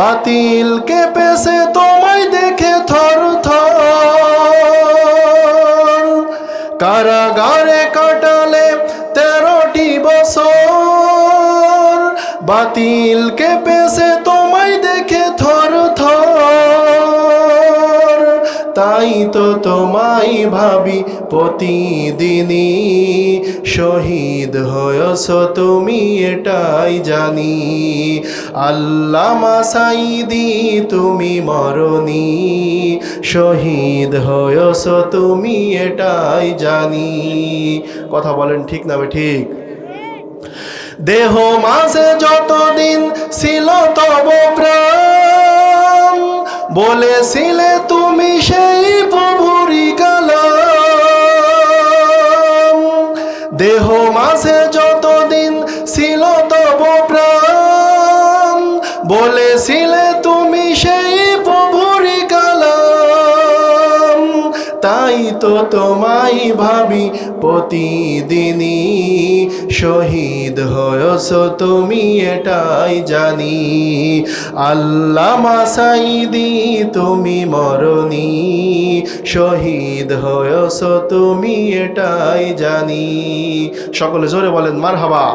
বাতিল কেঁপেছে তোমায় দেখে থর থর। কারাগারে কাটালে তেরোটি বছর। বাতিল কেঁপেছে তাই তো তোমায় ভাবি প্রতিদিনই। শহীদ হয়েছ তুমি এটাই জানি। আল্লামা সাইদি তুমি মরণি। শহীদ হয়েছ তুমি এটাই জানি। কথা বলেন ঠিক না ঠিক? দেহ মাঝে যতদিন ছিল বলেছিলে তুমি সেই প্রভুরি কালাম। দেহ মাঝে যতদিন ছিল তব প্রাণ। বলেছিলে তুমি সেই তাই তো তোমায় ভাবি প্রতিদিনই শহীদ হয়েছ তুমি এটাই জানি। আল্লামা সাইদি তুমি মরণি, শহীদ হয়েছ তুমি এটাই জানি। সকলে জোরে বলেন মার হাবা